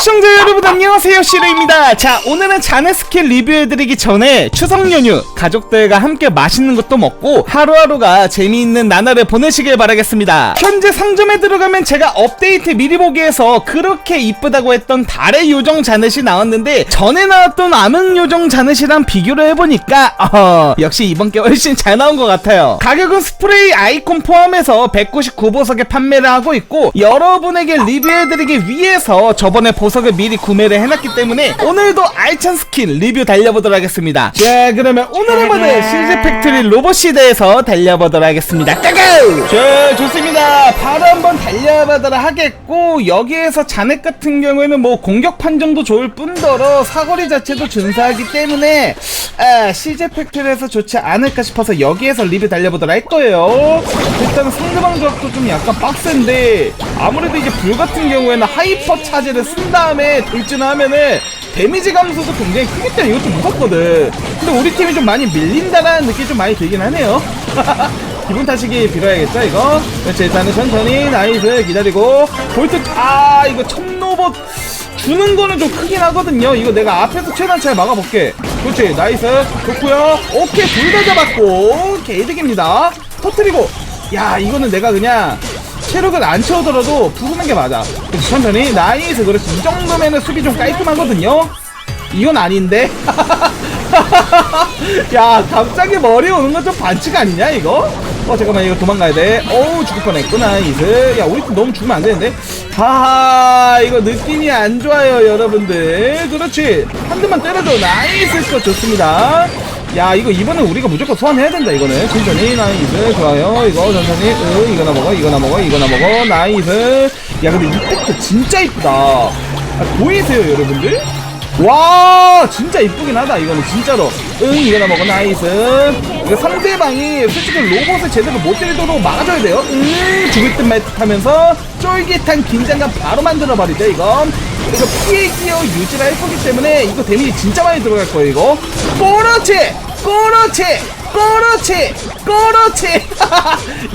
시청자 여러분 안녕하세요. 시르입니다. 자 오늘은 자네 스킬 리뷰해드리기 전에 추석 연휴 가족들과 함께 맛있는 것도 먹고 하루하루가 재미있는 나날을 보내시길 바라겠습니다. 현재 상점에 들어가면 제가 업데이트 미리 보기에서 그렇게 이쁘다고 했던 달의 요정 자넷이 나왔는데 전에 나왔던 암흑 요정 자넷이랑 비교를 해보니까 어, 역시 이번 게 훨씬 잘 나온 것 같아요. 가격은 스프레이 아이콘 포함해서 199보석에 판매를 하고 있고 여러분에게 리뷰해드리기 위해서 저번에 보 석을 미리 구매를 해놨기 때문에 오늘도 알찬 스킨 리뷰 달려보도록 하겠습니다 자 그러면 오늘 해보는 실즈 팩토리 로봇 시대에서 달려보도록 하겠습니다 까고! 자 좋습니다 바로 한번 달려보도록 하겠고 여기에서 자넷 같은 경우에는 뭐 공격 판정도 좋을 뿐더러 사거리 자체도 준수하기 때문에 아, CJ 팩토리에서 좋지 않을까 싶어서 여기에서 리뷰 달려보도록 할 거예요. 일단 상대방 조합도 좀 약간 빡센데 아무래도 이제 불 같은 경우에는 하이퍼 차지를 쓴다 음에 돌진을 하면은 데미지 감소도 굉장히 크기 때문에 이것도 무섭거든. 근데 우리 팀이 좀 많이 밀린다라는 느낌이 좀 많이 들긴 하네요. 기분 탓이기 빌어야겠죠 이거? 그렇지 일단은 천천히 나이스 기다리고 볼트 아 이거 첨로봇 주는 거는 좀 크긴 하거든요. 이거 내가 앞에서 최대한 잘 막아볼게. 그렇지, 나이스. 좋고요 오케이, 둘 다 잡았고. 개이득입니다. 터트리고. 야, 이거는 내가 그냥 체력을 안 채우더라도 부수는 게 맞아. 천천히. 나이스. 그렇지. 이 정도면은 수비 좀 깔끔하거든요. 이건 아닌데? 야, 갑자기 머리 오는 건 좀 반칙 아니냐, 이거? 어, 잠깐만, 이거 도망가야 돼. 어우, 죽을 뻔 했구나, 이스. 야, 우리 팀 너무 죽으면 안 되는데? 하하, 이거 느낌이 안 좋아요, 여러분들. 그렇지. 한 대만 때려줘. 나이스 스컷 좋습니다. 야, 이거 이번엔 우리가 무조건 소환해야 된다, 이거는. 천천히, 나이스. 좋아요. 이거 천천히. 으, 이거나 먹어, 이거나 먹어, 이거나 먹어. 나이스. 야, 근데 이 팩트 진짜 이쁘다. 아, 보이세요, 여러분들? 와 진짜 이쁘긴 하다 이거는 진짜로 응 이거나 먹어 나이스 이거 상대방이 솔직히 로봇을 제대로 못 때리도록 막아줘야 돼요. 응 죽을 듯 말 듯 하면서 쫄깃한 긴장감 바로 만들어 버리죠 이건. 이거 피해 기어 유지를 할 거기 때문에 이거 데미지 진짜 많이 들어갈 거예요 이거. 그렇지 그렇지 그렇지 그렇지.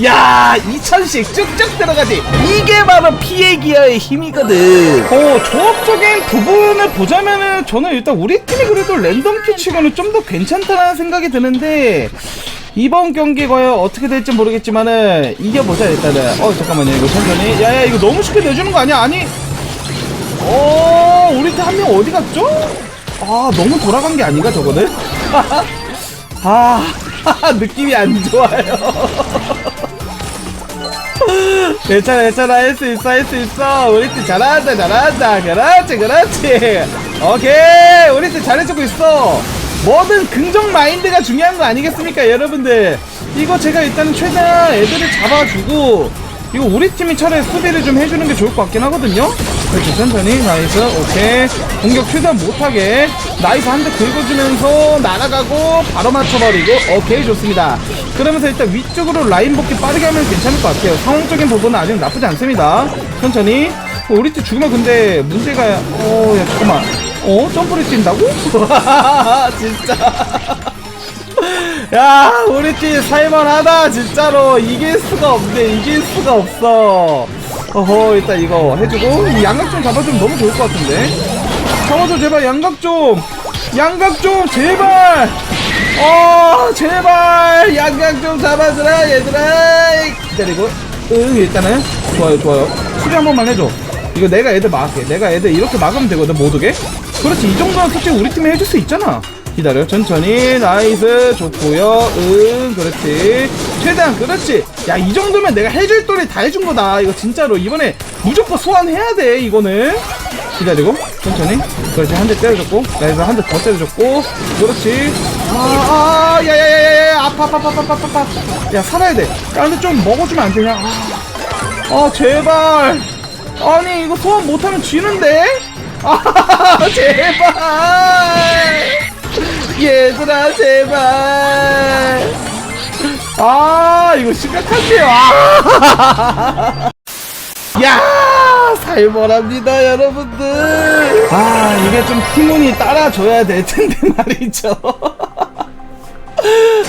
야 2000씩 쭉쭉 들어가지. 이게 바로 피해 기어의 힘이거든. 어 조합적인 부분을 보자면은 저는 일단 우리 팀이 그래도 랜덤 큐치고는 좀 더 괜찮다는 생각이 드는데 이번 경기 과연 어떻게 될지 모르겠지만은 이겨보자 일단은. 어 잠깐만요. 이거 천천히. 야야 이거 너무 쉽게 내주는 거 아니야? 아니. 어 우리 팀 한 명 어디 갔죠? 아 너무 돌아간 게 아닌가 저거는? 아 느낌이 안 좋아요. 괜찮아 괜찮아. 할 수 있어 할 수 있어. 우리 팀 잘한다 잘한다. 그렇지 그렇지. 오케이. 우리 팀 잘해주고 있어. 뭐든 긍정 마인드가 중요한 거 아니겠습니까 여러분들? 이거 제가 일단은 최대한 애들을 잡아주고 이거 우리 팀이 차라리 수비를 좀 해주는 게 좋을 것 같긴 하거든요. 그렇지 천천히. 나이스. 오케이. 공격 최대한 못하게. 나이스 한 대 긁어주면서 날아가고 바로 맞춰버리고. 오케이 좋습니다. 그러면서 일단 위쪽으로 라인 복귀 빠르게 하면 괜찮을 것 같아요. 상황적인 부분은 아직 나쁘지 않습니다. 천천히. 어, 우리 팀 죽으면 근데 문제가 어 야 잠깐만. 어? 점프를 뛴다고? 진짜 야 우리 팀 살만하다 진짜로. 이길 수가 없네 이길 수가 없어. 어허 일단 이거 해주고 이 양각 좀 잡아주면 너무 좋을 것 같은데? 잡아줘 제발 양각 좀. 양각 좀 제발. 어 제발. 양각 좀 잡아주라 얘들아. 기다리고. 응 일단은. 좋아요 좋아요. 수비 한 번만 해줘. 이거 내가 애들 막을게. 내가 애들 이렇게 막으면 되거든 못 오게. 그렇지 이 정도는 솔직히 우리 팀이 해줄 수 있잖아 기다려. 천천히. 나이스. 좋고요. 응 그렇지. 최대한 그렇지. 야 이 정도면 내가 해줄 돈이 다 해준 거다. 이거 진짜로. 이번에 무조건 소환해야 돼 이거는. 기다리고. 천천히. 그렇지. 한 대 때려줬고. 나이스. 한 대 더 때려줬고. 그렇지. 아아 야야야야야 아파 아파 아파 아파 아파. 야 살아야 돼 야 근데 좀 먹어주면 안 되냐 아, 아 제발. 아니 이거 소환 못하면 지는데? 아 제발 얘들아 제발. 아 이거 심각한데요. 아. 야 살벌합니다 여러분들. 아 이게 좀 티몬이 따라줘야 될 텐데 말이죠.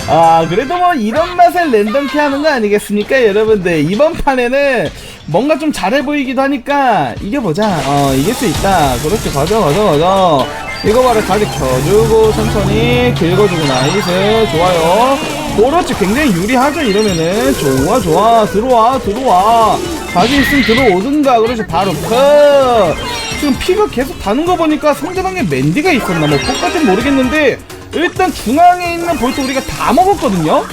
아 그래도 뭐 이런 맛을 랜덤케 하는 거 아니겠습니까 여러분들? 이번 판에는 뭔가 좀 잘해 보이기도 하니까 이겨보자. 어 이길 수 있다. 그렇지. 가자 가자 가자 이거 봐라 가지 켜주고 천천히 긁어주고 나이스 좋아요. 그렇지. 굉장히 유리하죠 이러면은. 좋아 좋아. 들어와 들어와. 자신 있으면 들어오든가. 그렇지. 바로 컷. 지금 피가 계속 다는 거 보니까 상대방에 맨디가 있었나 뭐 그것까진 모르겠는데 일단 중앙에 있는 볼트 우리가 다 먹었거든요?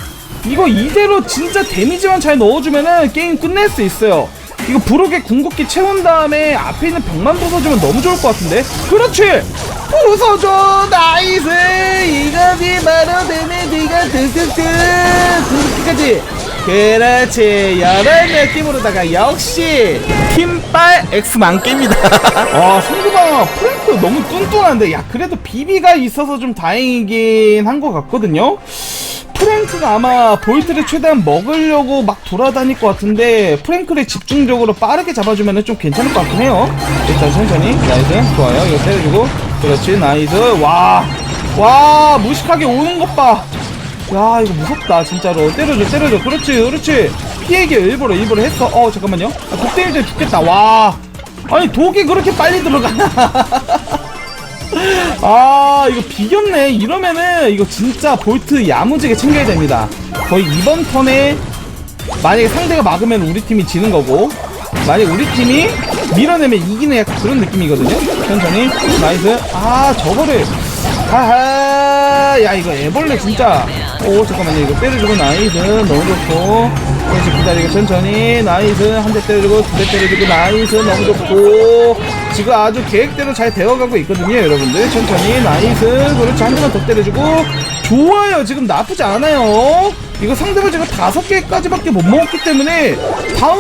이거 이대로 진짜 데미지만 잘 넣어주면은 게임 끝낼 수 있어요. 이거 부록에 궁극기 채운 다음에 앞에 있는 벽만 부숴주면 너무 좋을 것 같은데? 그렇지 부숴줘 나이스. 이거지 바로 데미지가 득득득. 궁극기까지. 그렇지. 여러 느낌으로다가 역시 팀빨 X 만개입니다. 아 상대방 프랭크 너무 뚠뚠한데 야 그래도 비비가 있어서 좀 다행이긴 한 것 같거든요. 프랭크가 아마 볼트를 최대한 먹으려고 막 돌아다닐 것 같은데 프랭크를 집중적으로 빠르게 잡아주면 좀 괜찮을 것 같긴 해요. 일단 천천히. 나이스 좋아요. 이거 때려주고 그렇지 나이스. 와 와 무식하게 오는 것봐. 야 이거 무섭다 진짜로. 때려줘 때려줘. 그렇지 그렇지. 피해기 일부러 일부러 했어. 어 잠깐만요. 아, 독대일대 죽겠다. 와. 아니 독이 그렇게 빨리 들어가나? 아 이거 비겼네. 이러면은 이거 진짜 볼트 야무지게 챙겨야 됩니다. 거의 이번 턴에 만약에 상대가 막으면 우리 팀이 지는 거고 만약 우리 팀이 밀어내면 이기는 약간 그런 느낌이거든요? 천천히 나이스. 아 저거를. 하하 야 이거 애벌레 진짜. 오 잠깐만요. 이거 때려주고 나이스. 너무 좋고. 그렇지 기다리고 천천히. 나이스. 한 대 때려주고 두 대 때려주고 나이스. 너무 좋고. 지금 아주 계획대로 잘 되어가고 있거든요 여러분들. 천천히. 나이스. 그렇지. 한 대만 더 때려주고 좋아요. 지금 나쁘지 않아요. 이거 상대가 지금 다섯 개까지밖에 못 먹었기 때문에 다음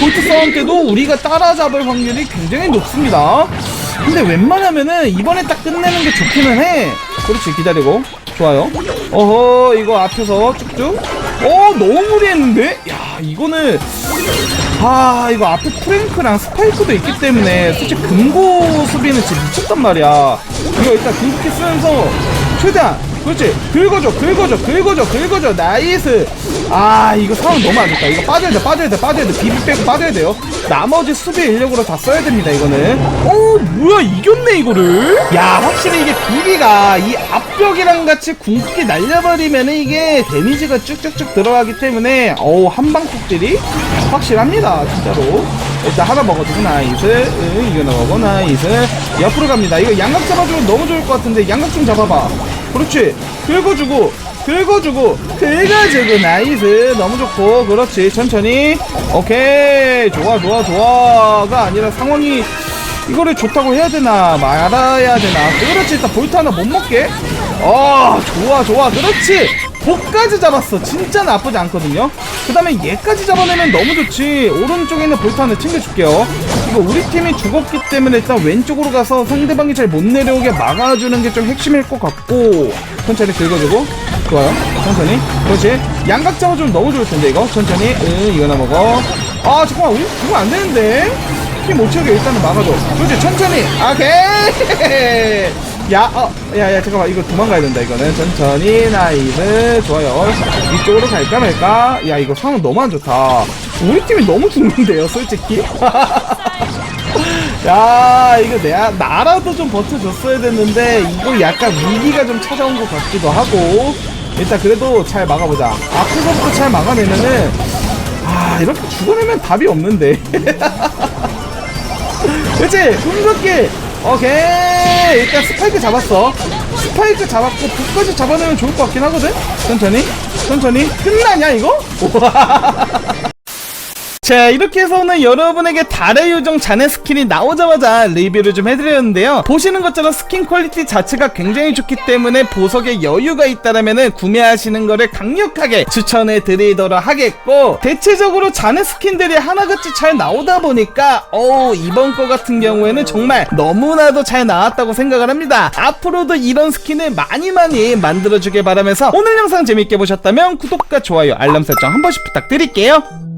볼트 싸움 때도 우리가 따라잡을 확률이 굉장히 높습니다. 근데 웬만하면은 이번에 딱 끝내는 게 좋기는 해. 그렇지. 기다리고. 좋아요. 어허 이거 앞에서 쭉쭉. 어 너무 무리했는데? 야 이거는 아 이거 앞에 프랭크랑 스파이크도 있기 때문에 솔직히 금고 수비는 진짜 미쳤단 말이야. 이거 일단 궁극기 쓰면서 최대한 그렇지. 긁어줘 긁어줘 긁어줘 긁어줘. 나이스. 아 이거 상황 너무 안 좋다. 이거 빠져야 돼 빠져야 돼 빠져야 돼. 비비 빼고 빠져야 돼요. 나머지 수비 인력으로 다 써야 됩니다 이거는. 어 뭐야 이겼네 이거를? 야 확실히 이게 비비가 이 앞벽이랑 같이 궁극기 날려버리면은 이게 데미지가 쭉쭉쭉 들어가기 때문에 어우 한방 폭딜이 확실합니다 진짜로. 일단 하나 먹어주고 나이스. 응, 이거 넣어고 나이스. 옆으로 갑니다. 이거 양각 잡아주면 너무 좋을 것 같은데 양각 좀 잡아봐 그렇지. 긁어주고 긁어주고 긁어주고 나이스. 너무 좋고. 그렇지. 천천히. 오케이. 좋아 좋아 좋아가 아니라 상황이 이거를 좋다고 해야 되나 말아야 되나. 그렇지. 일단 볼트 하나 못 먹게. 어 좋아 좋아. 그렇지 복까지 잡았어. 진짜 나쁘지 않거든요. 그 다음에 얘까지 잡아내면 너무 좋지. 오른쪽에 있는 볼트 하나 챙겨줄게요. 이거 우리 팀이 죽었기 때문에 일단 왼쪽으로 가서 상대방이 잘 못 내려오게 막아주는 게 좀 핵심일 것 같고 천천히 긁어주고. 좋아요. 천천히. 그렇지. 양각 잡아주면 너무 좋을 텐데 이거. 천천히. 응 이거나 먹어 아 잠깐만. 우리 죽으면 안 되는데. 힘못 채우게 일단은 막아줘. 그렇지. 천천히. 오케이 야, 어, 야, 야, 잠깐만, 이거 도망가야 된다, 이거는. 천천히, 나이스, 좋아요. 이쪽으로 갈까 말까? 야, 이거 상황 너무 안 좋다. 우리 팀이 너무 죽는데요, 솔직히. 야, 이거 내가, 나라도 좀 버텨줬어야 됐는데, 이거 약간 위기가 좀 찾아온 것 같기도 하고. 일단 그래도 잘 막아보자. 앞에서부터 잘 막아내면은, 아, 이렇게 죽어내면 답이 없는데. 그치? 궁극기! 오케이! 일단 스파이크 잡았어. 스파이크 잡았고, 북까지 잡아내면 좋을 것 같긴 하거든? 천천히. 천천히. 끝나냐, 이거? 자 이렇게 해서 오늘 여러분에게 달의 요정 자네 스킨이 나오자마자 리뷰를 좀 해드렸는데요. 보시는 것처럼 스킨 퀄리티 자체가 굉장히 좋기 때문에 보석에 여유가 있다라면 구매하시는 거를 강력하게 추천해 드리도록 하겠고 대체적으로 자네 스킨들이 하나같이 잘 나오다 보니까 어 이번 거 같은 경우에는 정말 너무나도 잘 나왔다고 생각을 합니다. 앞으로도 이런 스킨을 많이 많이 만들어주길 바라면서 오늘 영상 재밌게 보셨다면 구독과 좋아요 알람 설정 한 번씩 부탁드릴게요